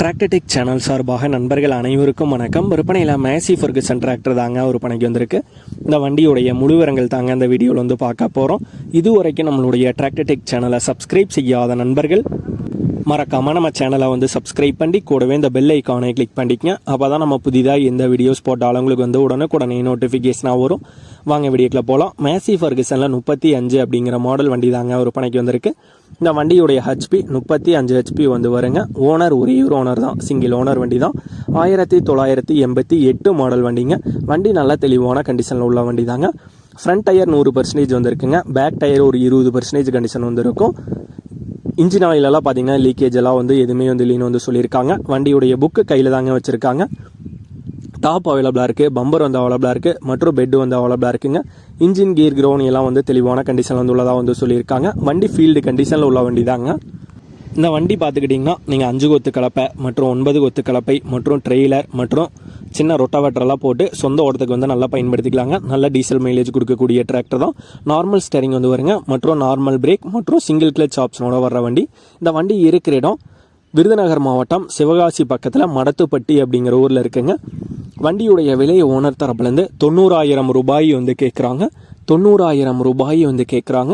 Tractor Tech channel சார்பாக நண்பர்கள் அனைவருக்கும் வணக்கம். விற்பனையில் மேசி ஃபர்கசன் டிராக்டர் தாங்க ஒரு பணிக்கு வந்திருக்கு. இந்த வண்டியுடைய முழுவரங்கள் தாங்க இந்த வீடியோவில் வந்து பார்க்க போகிறோம் இதுவரைக்கும் நம்மளுடைய டிராக்டர்டெக் சேனலை சப்ஸ்கிரைப் செய்யாத நண்பர்கள் மறக்காமல் நம்ம சேனலை வந்து சப்ஸ்கிரைப் பண்ணி கூடவே இந்த பெல் ஐக்கானை கிளிக் பண்ணிக்கங்க. அப்போ தான் நம்ம புதிதாக எந்த வீடியோஸ் போட்டாலும் உங்களுக்கு வந்து உடனுக்குடனே நோட்டிஃபிகேஷனாக வரும். வாங்க வீடியோக்கில் போகலாம் மேசி ஃபர்கசனில் முப்பத்தி அஞ்சு அப்படிங்கிற மாடல் வண்டி தாங்க ஒரு பணிக்கு வந்திருக்கு. இந்த வண்டியுடைய ஹெச்பி முப்பத்தி அஞ்சு ஹெச்பி வந்து வருங்க. ஓனர் ஒரே ஒரு ஓனர் தான். சிங்கிள் ஓனர் வண்டி தான் ஆயிரத்தி தொள்ளாயிரத்தி எண்பத்தி எட்டு மாடல் வண்டிங்க. வண்டி நல்ல தெளிவான கண்டிஷனில் உள்ள வண்டி தாங்க ஃப்ரண்ட் டயர் நூறு பர்சன்டேஜ் வந்திருக்குங்க. பேக் டயர் ஒரு இருபது பர்சன்டேஜ் கண்டிஷன் வந்திருக்கும். இன்ஜின் ஆயிலெல்லாம் பார்த்தீங்கன்னா லீக்கேஜ் எல்லாம் வந்து எதுவுமே வந்து இல்லைன்னு வந்து சொல்லியிருக்காங்க. வண்டியுடைய புக்கு கையில் தாங்க வச்சுருக்காங்க. டாப் அவைலபிளாக இருக்குது பம்பர் வந்து அவைலபிளாக இருக்குது மற்றும் பெட் வந்து அவைலபிளாக இருக்குங்க. இன்ஜின் கீர் கிரௌன் எல்லாம் வந்து தெளிவான கண்டிஷனில் வந்து உள்ளதாக வந்து சொல்லியிருக்காங்க. வண்டி ஃபீல்டு கண்டிஷனில் உள்ள வண்டி தாங்க இந்த வண்டி பார்த்துக்கிட்டிங்கன்னா நீங்கள் அஞ்சு கொத்து கலப்பை மற்றும் ஒன்பது கொத்து கலப்பை மற்றும் ட்ரெய்லர் மற்றும் சின்ன ரொட்டாவேட்டரெல்லாம் போட்டு சொந்த ஓட்டத்துக்கு வந்து நல்லா பயன்படுத்திக்கலாங்க. நல்ல டீசல் மைலேஜ் கொடுக்கக்கூடிய டிராக்டர் தான். நார்மல் ஸ்டேரிங் வந்து வருங்க மற்றும் நார்மல் பிரேக் மற்றும் சிங்கிள் கிளச் ஆப்ஷனோட வர்ற வண்டி. இந்த வண்டி இருக்கிற இடம் விருதுநகர் மாவட்டம் சிவகாசி பக்கத்தில் மடத்துப்பட்டி அப்படிங்கிற ஊரில் இருக்குங்க. வண்டியுடைய விலை ஓனர் தரப்புலேருந்து தொண்ணூறாயிரம் ரூபாய் வந்து கேட்குறாங்க தொண்ணூறாயிரம் ரூபாய் வந்து கேட்குறாங்க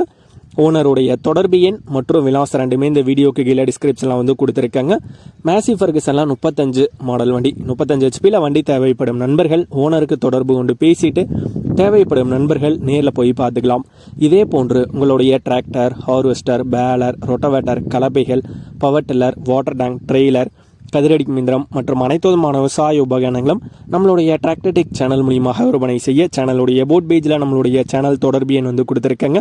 ஓனருடைய தொடர்பு எண் மற்றும் விலாசம் ரெண்டுமே இந்த வீடியோக்கு கீழே டிஸ்கிரிப்ஷனில் வந்து கொடுத்துருக்காங்க. மேசி ஃபர்கசன்லாம் முப்பத்தஞ்சு மாடல் வண்டி முப்பத்தஞ்சு ஹெச்பியில் வண்டி தேவைப்படும் நண்பர்கள் ஓனருக்கு தொடர்பு கொண்டு பேசிட்டு தேவைப்படும் நண்பர்கள் நேரில் போய் பார்த்துக்கலாம். இதே போன்று உங்களுடைய tractor harvester baler rotavator கலப்பைகள் power tiller water tank trailer கதிரடி மிந்திரம் மற்றும் அனைத்து விதமான விவசாய உபகரணங்களும் நம்மளுடைய டிராக்டர்டெக் சேனல் மூலியமாக விற்பனை செய்ய சேனலுடைய போட் பேஜில் நம்மளுடைய சேனல் தொடர்பு எண் வந்து கொடுத்துருக்கேங்க.